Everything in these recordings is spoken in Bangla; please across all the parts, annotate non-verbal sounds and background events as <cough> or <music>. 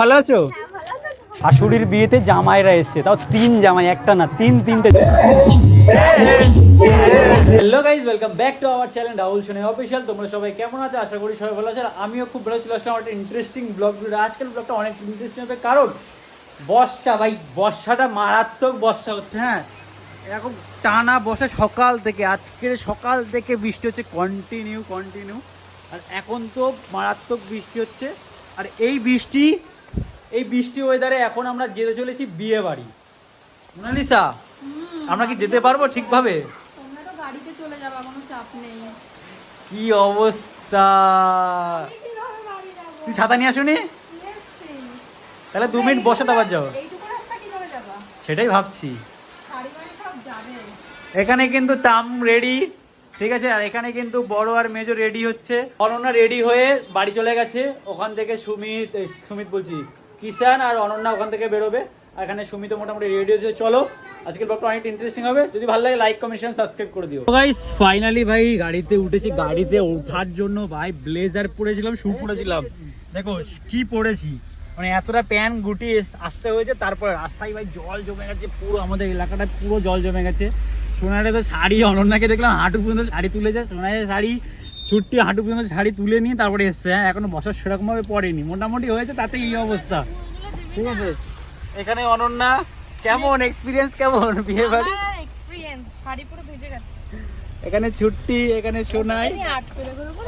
ভালো আছো? শাশুড়ির বিয়েতে জামাইরা এসছে, তাও তিন জামাই, একটা না, তিন, তিনটে hello guys welcome back to our channel Rahul Sone official তোমরা সবাই কেমন আছো? আশা করি সবাই ভালো আছে। আমিও খুব ভালো চলে আসলাম একটা ইন্টারেস্টিং ব্লগ আজকের ব্লগটা অনেক ইন্টারেস্টিং হবে। কারণ, বর্ষা ভাই, বর্ষাটা মারাত্মক বর্ষা হচ্ছে হ্যাঁ? এরকম টানা বসে সকাল থেকে, আজকের সকাল থেকে বৃষ্টি হচ্ছে কন্টিনিউ কন্টিনিউ আর এখন তো মারাত্মক বৃষ্টি হচ্ছে। আর এই বৃষ্টি এই বৃষ্টি ওয়েদারে এখন আমরা যেতে চলেছি বিয়ে বাড়ি। মোনালিসা আমরা কি যেতে পারব ঠিকভাবে? গাড়িতে চলে যাবা কোনো চাপ নেই। কি অবস্থা? তুই ছাতা নিয়ে আসুনি? তাহলে দু মিনিট বসে আবার যাও। সেটাই ভাবছি। এখানে কিন্তু তাম রেডি ঠিক আছে? আর এখানে কিন্তু বড় আর মেজো রেডি হচ্ছে। অনন্যা রেডি হয়ে বাড়ি চলে গেছে। ওখান থেকে সুমিত সুমিত বলছি। কিষান আর অনন্যা ওখান থেকে বেরোবে। আর এখানে সুমিত মোটামুটি রেডি হচ্ছে চলো, আজকের ব্লগটা অনেক ইন্টারেস্টিং হবে। যদি ভালো লাগে লাইক কমেন্ট শেয়ার সাবস্ক্রাইব করে দিও। গাইস ফাইনালি ভাই, গাড়িতে উঠেছি। গাড়িতে ওঠার জন্য ভাই ব্লেজার পরেছিলাম শু পরেছিলাম। দেখো, কি পরেছি? মানে এতটা প্যান গুটিয়ে আসতে হয়েছে, তারপরে রাস্তায় ভাই জল জমে গেছে। পুরো আমাদের এলাকাটা পুরো জল জমে গেছে। সোনারে তো শাড়ি, অনন্যাকে দেখলাম হাঁটু পর্যন্ত শাড়ি তুলে যায় সোনারে শাড়ি ছুট্টি হাঁটু পর্যন্ত শাড়ি তুলে নিয়ে তারপরে এসছে হ্যাঁ এখনও বছর সেরকম ভাবে পড়েনি। মোটামুটি হয়েছে তাতে এই অবস্থা। ঠিক আছে? এখানে অনন্যা কেমন? এক্সপিরিয়েন্স কেমন বিয়ে বাড়ি? এক্সপিরিয়েন্স শাড়ি পুরো ভিজে গেছে। এখানে ছুট্টি এখানে সোনাই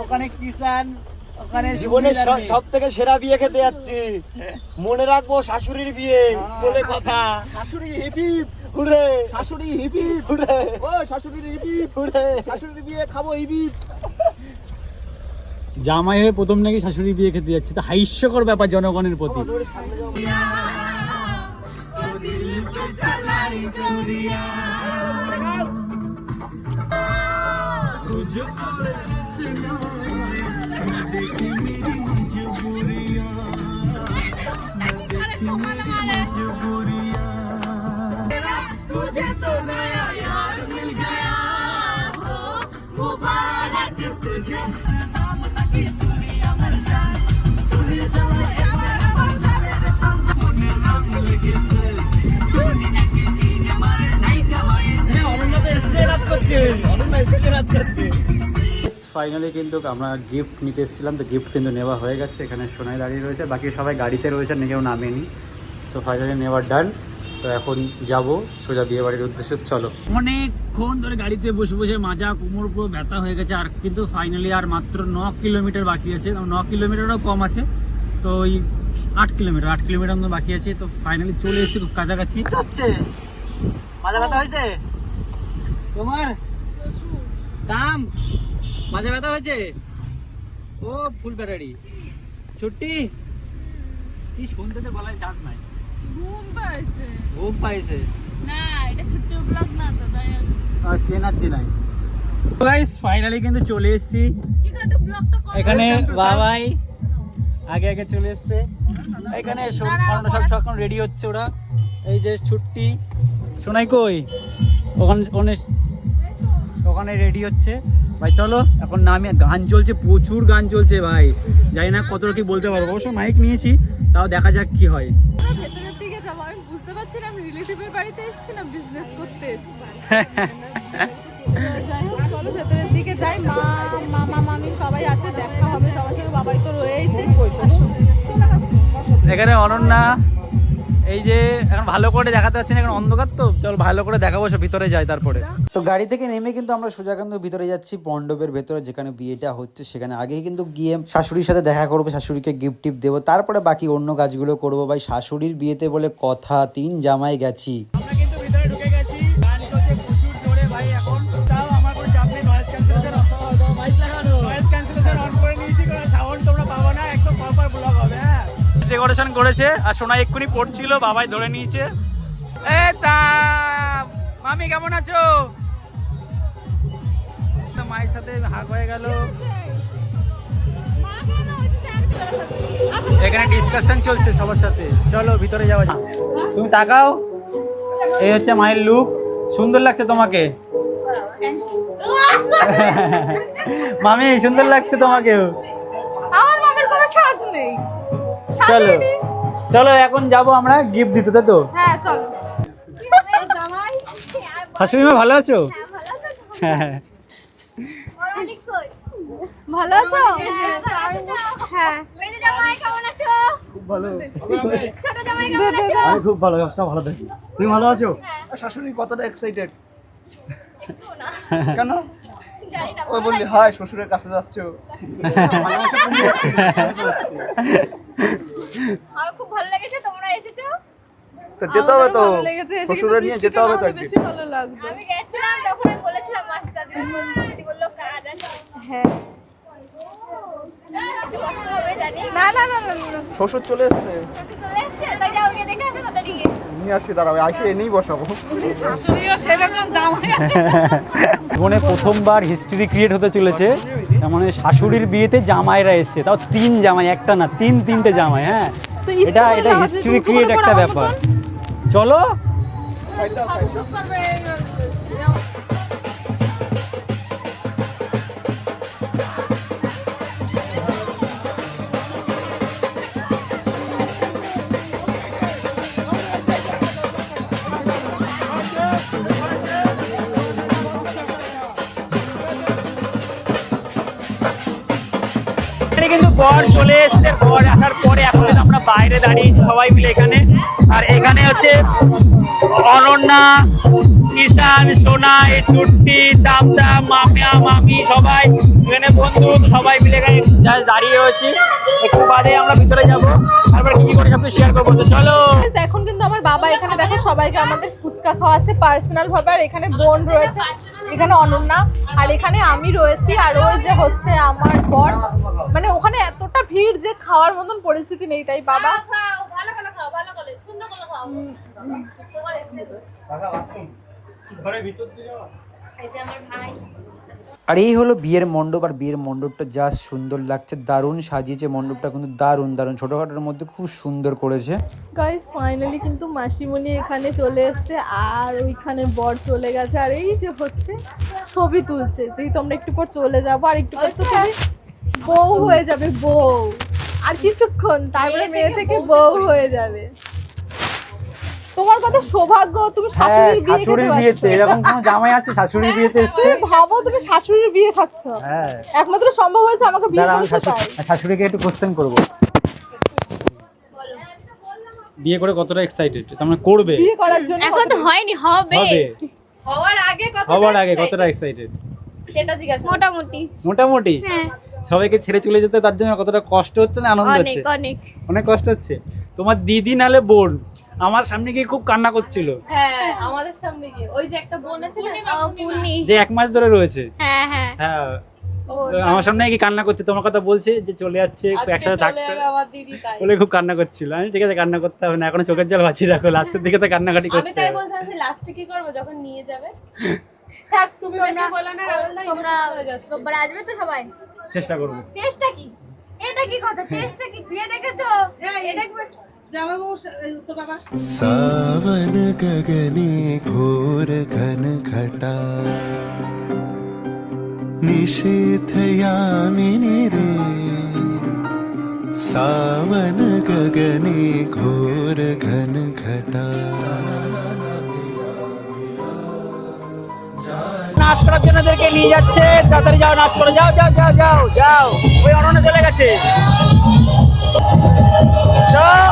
ওখানে কিষান ওখানে জীবনের। সব থেকে সেরা বিয়ে খেতে যাচ্ছি। মনে রাখব শাশুড়ির বিয়ে বলে কথা। শাশুড়ি হিপি ঘুরে শাশুড়ি হিপি। ঘুরে ও শাশুড়ির হিপি ঘুরে শাশুড়ির বিয়ে খাব হিপি। জামাই হয়ে প্রথম নাকি শাশুড়ি বিয়ে খেতে যাচ্ছে। তো হাস্যকর ব্যাপার জনগণের প্রতি। ফাইনালি কিন্তু আমরা গিফট নিতে এসেছিলাম তো গিফট কিন্তু নেওয়া হয়ে গেছে এখানে সোনাই দাঁড়িয়ে রয়েছে। বাকি সবাই গাড়িতে রয়েছে কেউ নামেনি। তো ফাইনালি নেওয়ার ডান তো এখন যাব সোজা বিয়ে বাড়ির উদ্দেশ্যে। চলো। অনেকক্ষণ ধরে গাড়িতে বসে বসে মাজা কোমর পুরো ব্যথা হয়ে গেছে আর কিন্তু ফাইনালি আর মাত্র ন কিলোমিটার বাকি আছে। ন কিলোমিটারও কম আছে তো ওই আট কিলোমিটার আট কিলোমিটার মতো বাকি আছে তো ফাইনালি চলে এসেছি খুব কাছাকাছি। হচ্ছে? মাজা ব্যথা হয়েছে? তোমার? দাম? মাঝে ব্যথা হয়েছে? ও ফুল ব্যাটারি। ছুটি কি শুনতে তো গলায় চান্স নাই। ঘুম পাইছে। ঘুম পাইছে। না এটা ছোট্ট ব্লগ না তো তাই আর চেনাচ্ছি নাই গাইস ফাইনালি কিন্তু চলে এসেছি। এখানে বাবাই আগে আগে চলে এসছে। এখানে সব সব সব রেডি হচ্ছে ওরা। এই যে ছুট্টি। শোনাই কই? ওখানে ওখানে ওখানে রেডি হচ্ছে। ভাই চলো এখন নামে গান চলছে প্রচুর গান চলছে ভাই। জানি না কতটা কি বলতে পারব। অবশ্য মাইক নিয়েছি তাও দেখা যাক কি হয়। ভেতরের দিকে যাব। আমি বুঝতে পারছি না আমি রিলেটিভের বাড়িতে এসেছি না বিজনেস করতে এসেছি। যাই হোক চলো ভেতরের দিকে যাই। মা মামা মামি সবাই আছে দেখা হবে। সবার সঙ্গে বাবাই তো রয়েছে এখানে অনন্যা এই যে, এখন ভালো করে দেখাতে পারছি না, এখন অন্ধকার তো। চল ভালো করে দেখাবো সব ভিতরে যাই তারপরে। তো গাড়ি থেকে নেমে কিন্তু আমরা সোজা ভিতরে যাচ্ছি মণ্ডপের ভেতরে, যেখানে বিয়েটা হচ্ছে, সেখানে আগেই কিন্তু গিয়ে শাশুড়ির সাথে দেখা করব, শাশুড়িকে গিফট টিপ দেবো। তারপরে বাকি অন্য কাজগুলো করব। ভাই, শাশুড়ির বিয়েতে বলে কথা, তিন জামাই গেছি। ডেকোরেশন করেছে আর সোনা এক্ষুনি পড়ছিল বাবাই ধরে নিয়েছে। এ তা মামি কেমন আছো? মায়ের সাথে হাগ হয়ে গেল। এখানে ডিসকাশন চলছে সবার সাথে। চলো ভিতরে যাওয়া যাক। তুমি তাকাও। এই হচ্ছে মায়ের লুক সুন্দর লাগছে তোমাকে। মামি সুন্দর লাগছে তোমাকেও। আমার মামের কোনো সাজ নেই। চলো। চলো এখন যাব আমরা গিফট দিতে তাই তো? হ্যাঁ চলো। শাশুড়ি মা ভালো আছো? হ্যাঁ ভালো আছো। হ্যাঁ ভালো দে, দে, দে। আমি খুব ভালো সব ভালো থাকি। তুমি ভালো আছো? শাশুড়ি কতটা এক্সাইটেড <laughs> কেন? ওই বললি হাই শ্বশুরের কাছে যাচ্ছ? আমার খুব ভালো লেগেছে তোমরা এসেছ? যেতে হবে তো। শ্বশুরের নিয়ে যেতে হবে তো বেশি ভালো লাগবে। আমি গেছিলাম তখন আমি বলেছিলাম মাস্টার দিদি বলল কাজ আছে। হ্যাঁ। একটু কষ্ট হবে জানি। না না না না না। শ্বশুর চলে এসছে। চলে এসছে তাই যাও গিয়ে দেখে আসো তাড়াতাড়ি গিয়ে। নিয়ে আসি দাঁড়াবে আইসে এনেই বসাবো। জীবনে প্রথমবার হিস্ট্রি ক্রিয়েট হতে চলেছে। তার মানে শাশুড়ির বিয়েতে জামাইরা এসছে। তাও তিন জামাই একটা না তিন তিনটে জামাই হ্যাঁ। এটা এটা হিস্ট্রি ক্রিয়েট একটা ব্যাপার। চলো। বর চলে এসছে বর আসার পরে এখন আমরা বাইরে দাঁড়িয়ে সবাই মিলে এখানে। আর এখানে হচ্ছে অনন্যা কিষান সোনা চুট্টি দামদা মামিয়া মামি সবাই। এখানে বন্ধু সবাই মিলে এখানে দাঁড়িয়ে রয়েছি। একটু বাদে আমরা ভিতরে যাব। তারপর কি করে সব শেয়ার করব তো চলো। এখন কিন্তু আমার বাবা এখানে দেখো সবাইকে আমাদের ফুচকা খাওয়াচ্ছে পার্সোনাল ভাবে আর এখানে বোন রয়েছে এখানে অনন্যা আর এখানে আমি রয়েছি আর ওই যে হচ্ছে আমার বর। মানে ওখানে এতটা ভিড় যে খাওয়ার মতন পরিস্থিতি নেই তাই বাবা? খাও ভালো করে আমার ভাই আর এই হলো বিয়ের মণ্ডপ আর বিয়ের মণ্ডপটা যা সুন্দর লাগছে দারুণ সাজিয়েছে মণ্ডপটা কিন্তু দারুণ দারুণ। ছোটোখাটোর মধ্যে খুব সুন্দর করেছে। গাইস ফাইনালি কিন্তু মাসিমণি এখানে চলে এসেছে আর ওইখানে বর চলে গেছে আর এই যে হচ্ছে ছবি তুলছে। যেহেতু আমরা একটু পর চলে যাব আর একটু পর তো তুমি বউ হয়ে যাবে বউ। আর কিছুক্ষণ তারপরে মেয়ে থেকে বউ হয়ে যাবে। তোমার কত সৌভাগ্য তুমি হ্যাঁ শাশুড়ির বিয়ে শাশুড়ির বিয়েতে এরকম কোনো জামাই আছে শাশুড়ির বিয়েতে এসছে? তুমি ভাবো তুমি শাশুড়ির বিয়ে খাচ্ছ। হ্যাঁ। একমাত্র সম্ভব হয়েছে আমাকে বিয়ে আমি তাই। শাশুড়িকে একটু কোশ্চেন করব। বিয়ে করে কতটা এক্সাইটেড তার মানে করবে? বিয়ে করার জন্য এখন তো হয়নি হবে। হবে। হওয়ার আগে কত হবার আগে কতটা এক্সাইটেড সেটা জিজ্ঞাসা মোটামুটি। মোটামুটি? হ্যাঁ। সবাইকে ছেড়ে চলে যেতে তার জন্য কতটা কষ্ট হচ্ছে না আনন্দ অনেক হচ্ছে? অনেক। অনেক কষ্ট হচ্ছে। তোমার দিদি নালে বোন। আমার সামনে গিয়ে খুব কান্না করছিল। হ্যাঁ আমাদের সামনে গিয়ে। ওই যে একটা বোন আছে না? পূর্ণি। যে এক মাস ধরে রয়েছে। হ্যাঁ হ্যাঁ। হ্যাঁ আমার সামনে কি কান্না করছে। তোমার কথা বলছে যে চলে যাচ্ছে একসাথে থাকতে বলে খুব কান্না করছিল। আমি ঠিক আছে কান্না করতে হবে না এখন চোখের জল বাঁচিয়ে রাখো লাস্টের দিকে তো কান্নাকাটি আমি করতে তাই হবে। বলছিলাম যে লাস্টে কি করব? যখন নিয়ে যাবে। থাক তুমি বেশি বলো না তোমরা হয়ে। রোববার আসবে তো সবাই? চেষ্টা করব। চেষ্টা কি? এটা কি কথা? চেষ্টা কি? বিয়ে দেখেছ? এটা কি सावन गगने घोर घन घटा निशीथ यामिनी रे सावन गगने घोर घन घटा নাচ করার জন্য ওদেরকে নিয়ে যাচ্ছে তাড়াতাড়ি যাও নাচ করে যাও যাও যাও যাও যাও ওই অনন্য চলে গেছে যাও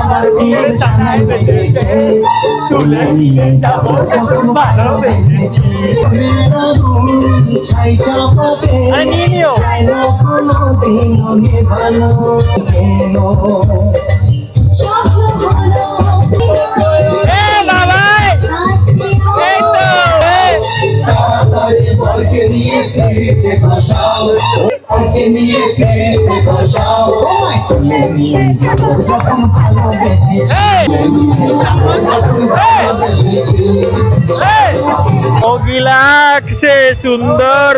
আমার বিয়ের সানায় বেঁধেছে তুলে নিয়ে যাব যখন আরে নিয়ে যাব যখন লাগছে সুন্দর।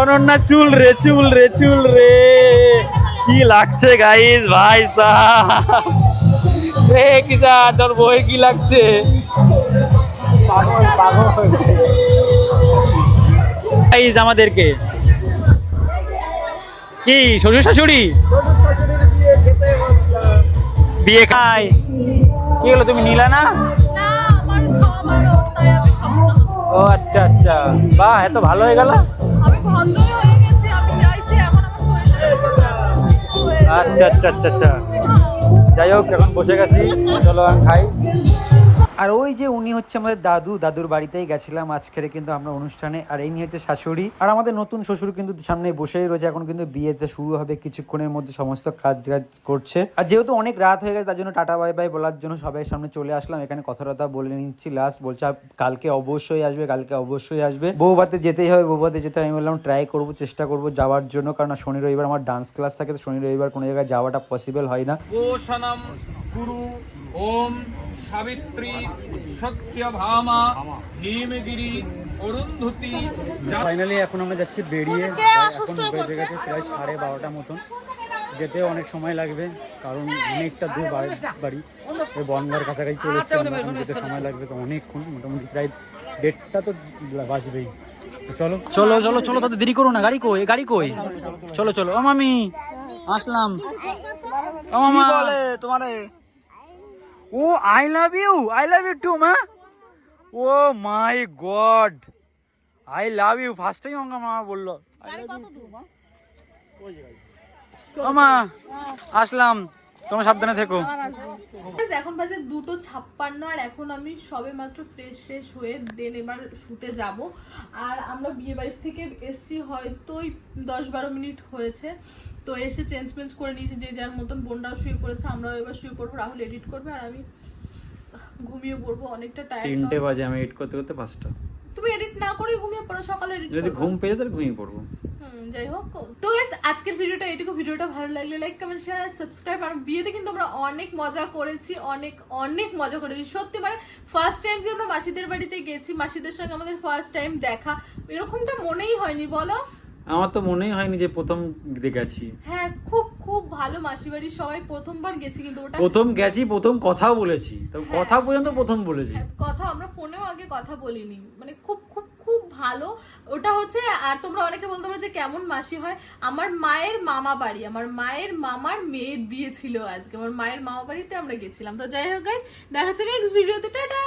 অনন্যা, চুল রে চুল রে চুল রে। কি লাগছে গাইস ভাই তোর বই কি লাগছে? আমাদেরকে। কি, শ্বশুর শাশুড়ি? বিয়ে খাই কি হলো তুমি নিলা না? ও আচ্ছা আচ্ছা। বাহ এত ভালো হয়ে গেল? আমি বন্ধই হয়ে গেছি আমি চাইছি এখন আমার শরীরটা আচ্ছা আচ্ছা আচ্ছা আচ্ছা। যাই হোক এখন বসে গেছি। চলো আমি খাই। আর ওই যে উনি হচ্ছে আমাদের দাদু, দাদুর বাড়িতেই গেছিলাম আজকের কিন্তু আমরা অনুষ্ঠানে, আর এই নিয়ে হচ্ছে শাশুড়ি। আর আমাদের নতুন শ্বশুর কিন্তু সামনে বসেই রয়েছে, এখন কিন্তু বিয়েতে শুরু হবে, কিছুক্ষণের মধ্যে সমস্ত কাজ কাজ করছে। আর যেহেতু অনেক রাত হয়ে গেছে, তার জন্য টাটা, বাই বাই বলার জন্য সবাই সামনে চলে আসলাম। এখানে কথা টথা বলে নিচ্ছি লাস্ট বলছে কালকে অবশ্যই আসবে, কালকে অবশ্যই আসবে। বউবাতে যেতেই হবে বউবাতে যেতে আমি বললাম ট্রাই করব, চেষ্টা করব যাওয়ার জন্য, কারণ শনি, রবিবার আমার ডান্স ক্লাস থাকে, তো শনি, রবিবার কোনো জায়গায় যাওয়াটা পসিবল হয় না। ও কোশনম গুরু, ওম সাবিত্রী সত্যভামা হিমগিরি অরুন্ধতী ফাইনালি এখন আমরা যাচ্ছি বেরিয়ে। এখন বেজে গেছে প্রায় সাড়ে বারোটা মতন। যেতে অনেক সময় লাগবে কারণ অনেকটা দূর বাড়ি বাড়ি। ওই বনগার কাছাকাছি চলে এসেছি আমরা, এখন যেতে সময় লাগবে তো অনেকক্ষণ মোটামুটি প্রায় দেড়টা তো বাজবেই। চলো। চলো চলো চলো তাদের দেরি করো না। গাড়ি কই? গাড়ি কই? চলো চলো। ও মামি আসলাম। ও মামা। বলে তোমারে? ও I love you I love you too মা ও my God I love you first time আমাকে মা বলল মা আসলাম। তোমরা সাবধানে থেকো। এখন বাজে দুটো ছাপ্পান্ন আর এখন আমি সবে মাত্র ফ্রেশ ফ্রেশ হয়ে দেন এবার শুতে যাব। আর আমরা বিয়ে বাড়ির থেকে এসছি হয়তো ওই দশ বারো মিনিট হয়েছে। তো এসে চেঞ্জ মেঞ্জ করে নিয়েছি যে যার মতন বোনরাও শুয়ে পড়েছে আমরাও এবার শুয়ে পড়ব রাহুল এডিট করবে আর আমি ঘুমিয়ে পড়ব অনেকটা টাইম তিনটে বাজে আমি এডিট করতে করতে পাঁচটা। তুমি এডিট না করে ঘুমিয়ে পড়ো সকালে এডিট যদি ঘুম পেয়ে যায় তাহলে ঘুমিয়ে পড়ব। যাই হোক। তো guys, আজকের ভিডিওটা এটুকু ভিডিওটা ভালো লাগলে লাইক কমেন্ট শেয়ার আর সাবস্ক্রাইব আর বিয়েতে কিন্তু আমরা অনেক মজা করেছি অনেক অনেক মজা করেছি। সত্যি মানে ফার্স্ট টাইম যে আমরা মাসিদের বাড়িতে গেছি মাসিদের সঙ্গে আমাদের ফার্স্ট টাইম দেখা এরকমটা মনেই হয়নি বলো? আমার তো মনেই হয়নি যে প্রথম গেছি। হ্যাঁ খুব খুব ভালো মাসি বাড়ির সবাই প্রথমবার গেছি কিন্তু ওটা প্রথম গেছি প্রথম কথাও বলেছি। তো কথা পর্যন্ত প্রথম বলেছি। হ্যাঁ, কথা আমরা ফোনেও আগে কথা বলিনি। মানে খুব ভালো। ওটা হচ্ছে, আর তোমরা অনেকে বলতে পারো যে কেমন মাসি হয়। আমার মায়ের মামা বাড়ি, আমার মায়ের মামার মেয়ের বিয়ে ছিল আজকে। আমার মায়ের মামা বাড়িতে আমরা গেছিলাম। তো যাই হোক গাইস দেখা হচ্ছে নেক্সট ভিডিওতে টাটা!